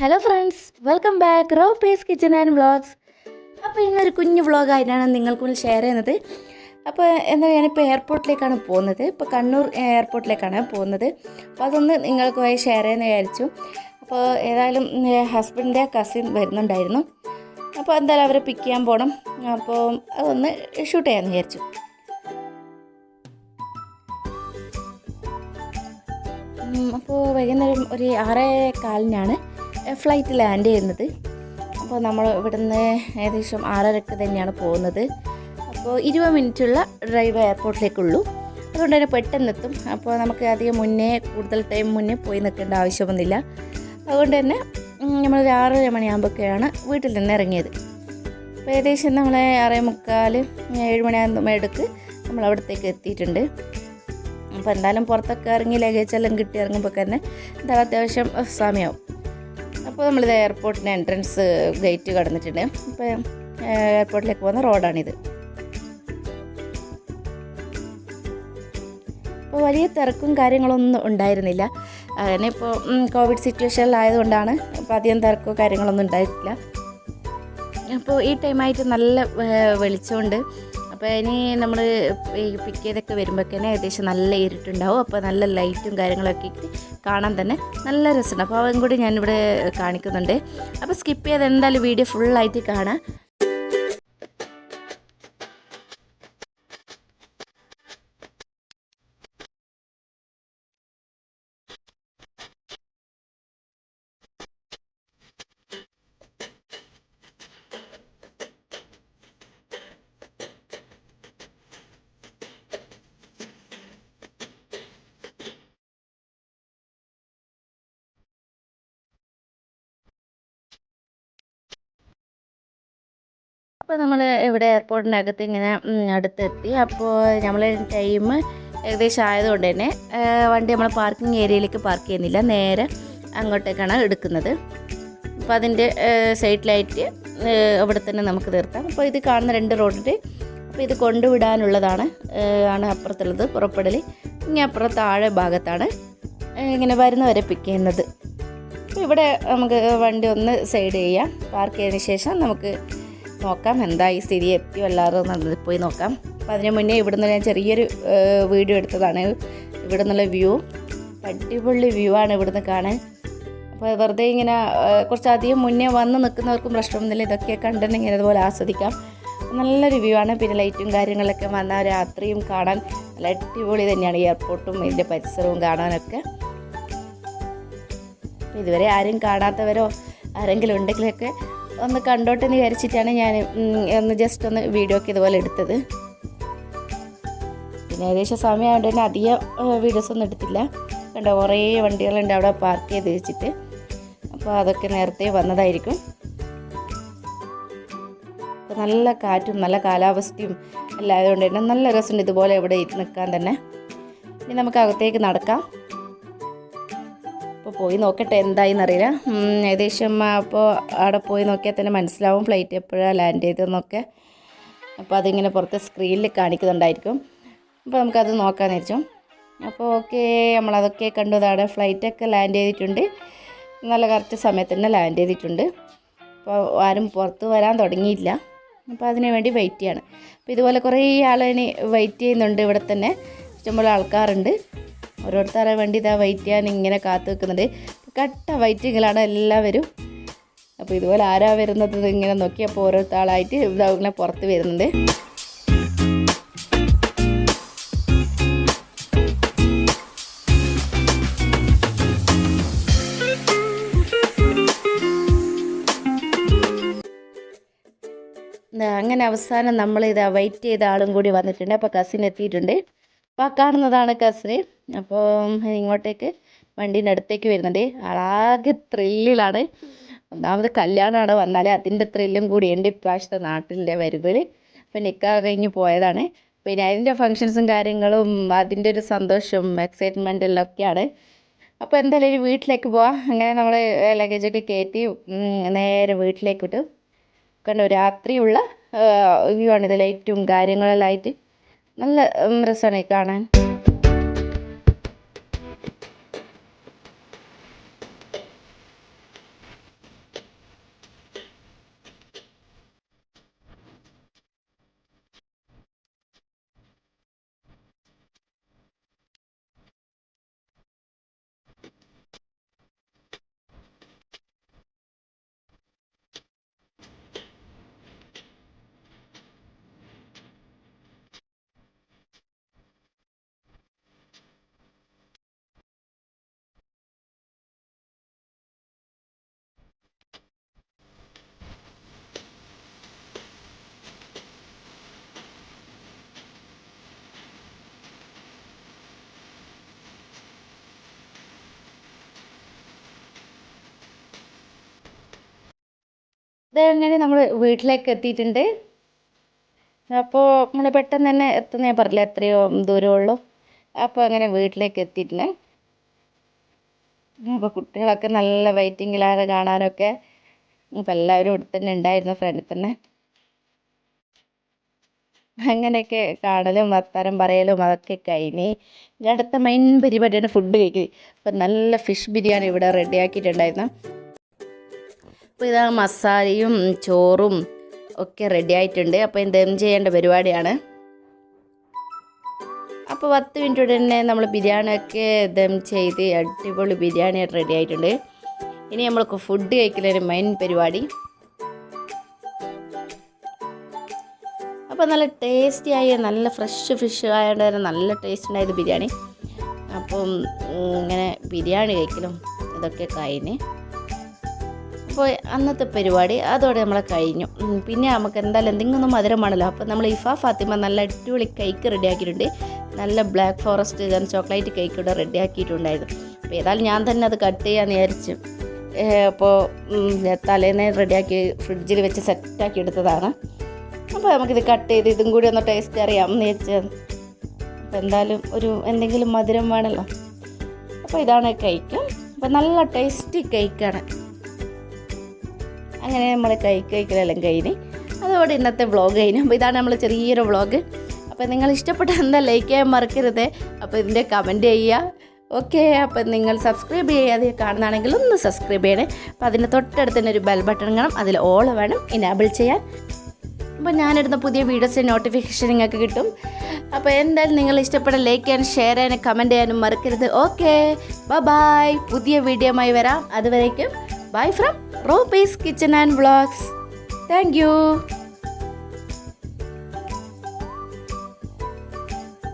Hello friends welcome back raw pace kitchen and vlogs അപ്പോൾ ഇന്നൊരു കുഞ്ഞു വ്ളോഗായിട്ടാണ് നിങ്ങൾക്ക് മുന്നിൽ ഷെയർ ചെയ്യുന്നത്. അപ്പോൾ എന്താ ഞാനിപ്പോൾ എയർപോർട്ടിലേക്കാണ് പോകുന്നത്. ഇപ്പോൾ കണ്ണൂർ എയർപോർട്ടിലേക്കാണ് പോകുന്നത്. അപ്പോൾ അതൊന്ന് നിങ്ങൾക്കുമായി ഷെയർ ചെയ്യുന്ന വിചാരിച്ചു. അപ്പോൾ ഏതായാലും ഹസ്ബൻഡിന്റെ കസിൻ വരുന്നുണ്ടായിരുന്നു. അപ്പോൾ എന്തായാലും അവരെ പിക്ക് ചെയ്യാൻ പോകണം അപ്പോൾ അതൊന്ന് ഷൂട്ട് ചെയ്യാമെന്ന് വിചാരിച്ചു. അപ്പോൾ വൈകുന്നേരം ഒരു ആറേ കാലിനാണ്. ഫ്ലൈറ്റ് ലാൻഡ് ചെയ്യുന്നത്. അപ്പോൾ നമ്മൾ ഇവിടുന്ന് ഏകദേശം ആറരക്ക് തന്നെയാണ് പോകുന്നത്. അപ്പോൾ ഇരുപത് മിനിറ്റുള്ള ഡ്രൈവ് എയർപോർട്ടിലേക്കുള്ളൂ. അതുകൊണ്ട് തന്നെ പെട്ടെന്ന് എത്തും അപ്പോൾ നമുക്ക് അധികം മുന്നേ കൂടുതൽ ടൈം മുന്നേ പോയി നിൽക്കേണ്ട ആവശ്യമൊന്നുമില്ല. അതുകൊണ്ട് തന്നെ നമ്മൾ ഒരു ആറര മണിയാകുമ്പോഴൊക്കെയാണ് വീട്ടിൽ നിന്ന് ഇറങ്ങിയത്. അപ്പോൾ ഏകദേശം നമ്മൾ ആറേ മുക്കാൽ ഏഴ് മണിയാകുമ്പോഴേക്ക് നമ്മൾ അവിടത്തേക്ക് എത്തിയിട്ടുണ്ട്. അപ്പോൾ എന്തായാലും പുറത്തൊക്കെ ഇറങ്ങി ലഗേജ് എല്ലാം കിട്ടി ഇറങ്ങുമ്പോൾ തന്നെ എന്തായാലും അത്യാവശ്യം സമയമാവും. അപ്പോൾ നമ്മളിത് എയർപോർട്ടിന്റെ എൻട്രൻസ് ഗേറ്റ് കടന്നിട്ടുണ്ട്. അപ്പോൾ എയർപോർട്ടിലേക്ക് പോകുന്ന റോഡാണിത്. അപ്പോൾ വലിയ തിരക്കും കാര്യങ്ങളൊന്നും ഉണ്ടായിരുന്നില്ല. അങ്ങനെ ഇപ്പോൾ കോവിഡ് സിറ്റുവേഷനിലായതുകൊണ്ടാണ് അപ്പോൾ അധികം തിരക്കോ കാര്യങ്ങളൊന്നും ഉണ്ടായിട്ടില്ല. അപ്പോൾ ഈ ടൈമായിട്ട് നല്ല വെളിച്ചമുണ്ട്. അപ്പോൾ ഇനി നമ്മൾ പിക്ക് ചെയ്തൊക്കെ വരുമ്പോഴേക്കന്നെ ഏകദേശം നല്ല ഇരുട്ടുണ്ടാവും. അപ്പോൾ നല്ല ലൈറ്റും കാര്യങ്ങളൊക്കെ കാണാൻ തന്നെ നല്ല രസമുണ്ട്. അപ്പോൾ അതും കൂടി ഞാനിവിടെ കാണിക്കുന്നുണ്ട്. അപ്പോൾ സ്കിപ്പ് ചെയ്ത് എന്തായാലും വീഡിയോ ഫുള്ളായിട്ട് കാണാം. അപ്പോൾ നമ്മൾ ഇവിടെ എയർപോർട്ടിനകത്ത് ഇങ്ങനെ അടുത്തെത്തി. അപ്പോൾ നമ്മൾ ടൈം ഏകദേശം ആയതുകൊണ്ട് തന്നെ വണ്ടി നമ്മൾ പാർക്കിംഗ് ഏരിയയിലേക്ക് പാർക്ക് ചെയ്യുന്നില്ല. നേരെ അങ്ങോട്ടേക്കാണ് എടുക്കുന്നത്. അപ്പോൾ അതിന്റെ സൈഡ് ലൈറ്റ് അവിടെ തന്നെ നമുക്ക് നിർത്താം. അപ്പോൾ ഇത് കാണുന്ന രണ്ട് റോഡിന്റെ അപ്പോൾ ഇത് കൊണ്ടുവിടാനുള്ളതാണ് ആണ് അപ്പുറത്തുള്ളത് പുറപ്പെടൽ ഇനി അപ്പുറം താഴെ ഭാഗത്താണ് ഇങ്ങനെ വരുന്നവരെ പിക്ക് ചെയ്യുന്നത്. ഇവിടെ നമുക്ക് വണ്ടി ഒന്ന് സൈഡ് ചെയ്യാം. പാർക്ക് ചെയ്തതിന് ശേഷം നമുക്ക് നോക്കാം. എന്താ ഈ സ്ഥിതി? എത്തിയോ അല്ലാതെ ഒന്ന് പോയി നോക്കാം. അപ്പോൾ അതിന് മുന്നേ ഇവിടെ നിന്ന് ഞാൻ ചെറിയൊരു വീഡിയോ എടുത്തതാണ്. ഇവിടെ നിന്നുള്ള വ്യൂ. അടിപൊളി വ്യൂ ആണ് ഇവിടുന്ന് കാണാൻ. അപ്പോൾ വെറുതെ ഇങ്ങനെ കുറച്ചധികം മുന്നേ വന്ന് നിൽക്കുന്നവർക്കും പ്രശ്നമൊന്നുമില്ല. ഇതൊക്കെ കണ്ടിട്ടുണ്ടെങ്കിൽ അതുപോലെ ആസ്വദിക്കാം. നല്ലൊരു വ്യൂ ആണ്. പിന്നെ ലൈറ്റും കാര്യങ്ങളൊക്കെ വന്നാൽ രാത്രിയും കാണാൻ നല്ല അടിപൊളി തന്നെയാണ്. എയർപോർട്ടും ഇതിന്റെ പരിസരവും കാണാനൊക്കെ. ഇതുവരെ ആരും കാണാത്തവരോ ആരെങ്കിലും ഉണ്ടെങ്കിലൊക്കെ ഒന്ന് കണ്ടോട്ടെന്ന് വിചാരിച്ചിട്ടാണ് ഞാൻ ഒന്ന് ജസ്റ്റ് ഒന്ന് വീഡിയോ ഒക്കെ ഇതുപോലെ എടുത്തത്. പിന്നെ ഏകദേശം സമയമായതുകൊണ്ട് തന്നെ അധികം വീഡിയോസ് ഒന്നും എടുത്തില്ല. കണ്ടോ കുറേ വണ്ടികളുണ്ട് അവിടെ പാർക്ക് ചെയ്ത് വെച്ചിട്ട്. അപ്പോൾ അതൊക്കെ നേരത്തെ വന്നതായിരിക്കും. അപ്പോൾ നല്ല കാറ്റും നല്ല കാലാവസ്ഥയും എല്ലാം ആയതുകൊണ്ട് തന്നെ നല്ല രസമുണ്ട് ഇതുപോലെ ഇവിടെ നിൽക്കാൻ തന്നെ. ഇനി നമുക്ക് അകത്തേക്ക് നടക്കാം. അപ്പോൾ പോയി നോക്കട്ടെ എന്തായിന്നറിയില്ല. ഏകദേശം അപ്പോൾ അവിടെ പോയി നോക്കിയാൽ തന്നെ മനസ്സിലാവും ഫ്ലൈറ്റ് എപ്പോഴാണ് ലാൻഡ് ചെയ്തതെന്നൊക്കെ. അപ്പോൾ അതിങ്ങനെ പുറത്ത് സ്ക്രീനിൽ കാണിക്കുന്നുണ്ടായിരിക്കും. അപ്പോൾ നമുക്കത് നോക്കാമെന്ന് വെച്ചു അപ്പോൾ ഓക്കെ നമ്മളതൊക്കെ കണ്ടു. അതാണ് ഫ്ലൈറ്റൊക്കെ ലാൻഡ് ചെയ്തിട്ടുണ്ട്. നല്ല കറക്റ്റ് സമയത്ത് തന്നെ ലാൻഡ് ചെയ്തിട്ടുണ്ട്. അപ്പോൾ ആരും പുറത്ത് വരാൻ തുടങ്ങിയില്ല. അപ്പോൾ അതിനു വേണ്ടി വെയിറ്റ് ചെയ്യാണ്. അപ്പോൾ ഇതുപോലെ കുറേ ആളിനി വെയിറ്റ് ചെയ്യുന്നുണ്ട് ഇവിടെ തന്നെ. ഇഷ്ടംപോലെ ആൾക്കാരുണ്ട്. ഓരോരുത്തരെ വേണ്ടി ഇതാ വെയിറ്റ് ചെയ്യാൻ ഇങ്ങനെ കാത്തു വെക്കുന്നുണ്ട് കട്ട വെയിറ്റിങ്ങിലാണ് എല്ലാവരും. അപ്പോൾ ഇതുപോലെ ആരാ വരുന്നത് ഇങ്ങനെ നോക്കിയപ്പോൾ ആളായിട്ട് ഇതാ ഇങ്ങനെ പുറത്ത് വരുന്നുണ്ട്. അങ്ങനെ അവസാനം നമ്മൾ ഇത് വെയിറ്റ് ചെയ്ത ആളും കൂടി വന്നിട്ടുണ്ട്. അപ്പോൾ കസിൻ എത്തിയിട്ടുണ്ട്. അപ്പോൾ കാണുന്നതാണ് കസിന് അപ്പോൾ ഇങ്ങോട്ടേക്ക് വണ്ടീന്റെ അടുത്തേക്ക് വരുന്നുണ്ട്. ആളാകെ ത്രില്ലിലാണ് ഒന്നാമത് കല്യാണമാണ് വന്നാലേ അതിന്റെ ത്രില്ലും കൂടിയുണ്ട് ഇപ്രാവശ്യത്തെ നാട്ടിലെ വരുമ്പോൾ അപ്പോൾ നിക്കാ കഴിഞ്ഞ് പോയതാണ്. പിന്നെ അതിന്റെ ഫങ്ഷൻസും കാര്യങ്ങളും അതിന്റെ ഒരു സന്തോഷവും എക്സൈറ്റ്മെന്റെല്ലാം ഒക്കെയാണ്. അപ്പോൾ എന്തായാലും വീട്ടിലേക്ക് പോവാം. അങ്ങനെ നമ്മൾ ലഗേജൊക്കെ കയറ്റി നേരെ വീട്ടിലേക്ക് വിട്ടു. കണ്ടു രാത്രിയുള്ള വ്യൂ ആണ്. ഇത് ലൈറ്റും കാര്യങ്ങളെല്ലാം ആയിട്ട് നല്ല രസമാണ് കാണാൻ. ഇതങ്ങനെ നമ്മൾ വീട്ടിലേക്ക് എത്തിയിട്ടുണ്ട് അപ്പോൾ നമ്മൾ പെട്ടെന്ന് തന്നെ എത്തുന്ന ഞാൻ പറഞ്ഞില്ല എത്രയോ ദൂരമുള്ളൂ. അപ്പോൾ അങ്ങനെ വീട്ടിലേക്ക് എത്തിയിട്ടുണ്ട് അപ്പോൾ കുട്ടികളൊക്കെ നല്ല വെയിറ്റിങ്ങിലാണ് കാണാനൊക്കെ. അപ്പോൾ എല്ലാവരും ഇവിടെ തന്നെ ഉണ്ടായിരുന്നു ഫ്രണ്ടിൽ തന്നെ. അങ്ങനെയൊക്കെ കാണലും വർത്താനം പറയലും അതൊക്കെ കഴിഞ്ഞ് അടുത്ത മെയിൻ പരിപാടിയാണ് ഫുഡ് കഴിക്കൽ അപ്പം നല്ല ഫിഷ് ബിരിയാണി ഇവിടെ റെഡിയാക്കിയിട്ടുണ്ടായിരുന്നു അപ്പോൾ ഇതാ മസാലയും ചോറും ഒക്കെ റെഡി ആയിട്ടുണ്ട്. അപ്പോൾ ദം ചെയ്യേണ്ട പരിപാടിയാണ്? അപ്പോൾ പത്ത് മിനിറ്റ് തന്നെ നമ്മൾ ബിരിയാണിയൊക്കെ ദം ചെയ്ത് അടിപൊളി ബിരിയാണി റെഡി ആയിട്ടുണ്ട്. ഇനി നമ്മൾക്ക് ഫുഡ് കഴിക്കലൊരു മെയിൻ പരിപാടി. അപ്പോൾ നല്ല ടേസ്റ്റി ആയ നല്ല ഫ്രഷ് ഫിഷ് ആയതുകൊണ്ട് തന്നെ നല്ല ടേസ്റ്റ് ഉണ്ടായത് ബിരിയാണി. അപ്പം ഇങ്ങനെ ബിരിയാണി കഴിക്കലും ഇതൊക്കെ കഴിഞ്ഞ് അപ്പോൾ അന്നത്തെ പരിപാടി അതോടെ നമ്മളെ കഴിഞ്ഞു. പിന്നെ നമുക്ക് എന്തായാലും എന്തെങ്കിലും മധുരമാണല്ലോ. അപ്പോൾ നമ്മൾ ഇഫ ഫാത്തിമ നല്ല അടിപൊളി കേക്ക് റെഡിയാക്കിയിട്ടുണ്ട് നല്ല ബ്ലാക്ക് ഫോറസ്റ്റ് ചോക്ലേറ്റ് കേക്ക് ഇവിടെ റെഡിയാക്കിയിട്ടുണ്ടായിരുന്നു അപ്പോൾ ഏതായാലും ഞാൻ തന്നെ അത് കട്ട് ചെയ്യാമെന്ന് വിചാരിച്ചു അപ്പോൾ തലേന്ന് റെഡിയാക്കി ഫ്രിഡ്ജിൽ വെച്ച് സെറ്റാക്കി എടുത്തതാണ്. അപ്പോൾ നമുക്കിത് കട്ട് ചെയ്ത് ഇതും കൂടി ഒന്ന് ടേസ്റ്റ് അറിയാം എന്ന് വിചാരിച്ചത് അപ്പോൾ എന്തായാലും ഒരു എന്തെങ്കിലും മധുരം വേണമല്ലോ അപ്പോൾ ഇതാണ് കേക്ക് അപ്പോൾ നല്ല ടേസ്റ്റി കേക്കാണ് അങ്ങനെ നമ്മൾ കൈ കഴിക്കലെല്ലാം കഴിഞ്ഞ് അതോടെ ഇന്നത്തെ വ്ളോഗ് കഴിഞ്ഞു. അപ്പോൾ ഇതാണ് നമ്മൾ ചെറിയൊരു വ്ളോഗ് അപ്പോൾ നിങ്ങൾ ഇഷ്ടപ്പെട്ട എന്താ ലൈക്ക് ചെയ്യാൻ മറക്കരുത്. അപ്പോൾ ഇതിന്റെ കമന്റ് ചെയ്യുക. ഓക്കെ അപ്പം നിങ്ങൾ സബ്സ്ക്രൈബ് ചെയ്യാതെ കാണുന്നതാണെങ്കിൽ ഒന്ന് സബ്സ്ക്രൈബ് ചെയ്യണേ. അപ്പം അതിന്റെ തൊട്ടടുത്ത് തന്നെ ഒരു ബെൽ ബട്ടൺ കാണും അതിൽ ഓൾ വേണം ഇനാബിൾ ചെയ്യാൻ. അപ്പോൾ ഞാനിടുന്ന പുതിയ വീഡിയോസിന്റെ നോട്ടിഫിക്കേഷൻ നിങ്ങൾക്ക് കിട്ടും. അപ്പോൾ എന്തായാലും നിങ്ങൾ ഇഷ്ടപ്പെട്ട ലൈക്ക് ചെയ്യാനും ഷെയർ ചെയ്യാനും കമന്റ് ചെയ്യാനും മറക്കരുത്. ഓക്കെ ബൈ പുതിയ വീഡിയോമായി വരാം. അതുവരേക്കും bye from റോപ്പീസ് kitchen and vlogs thank you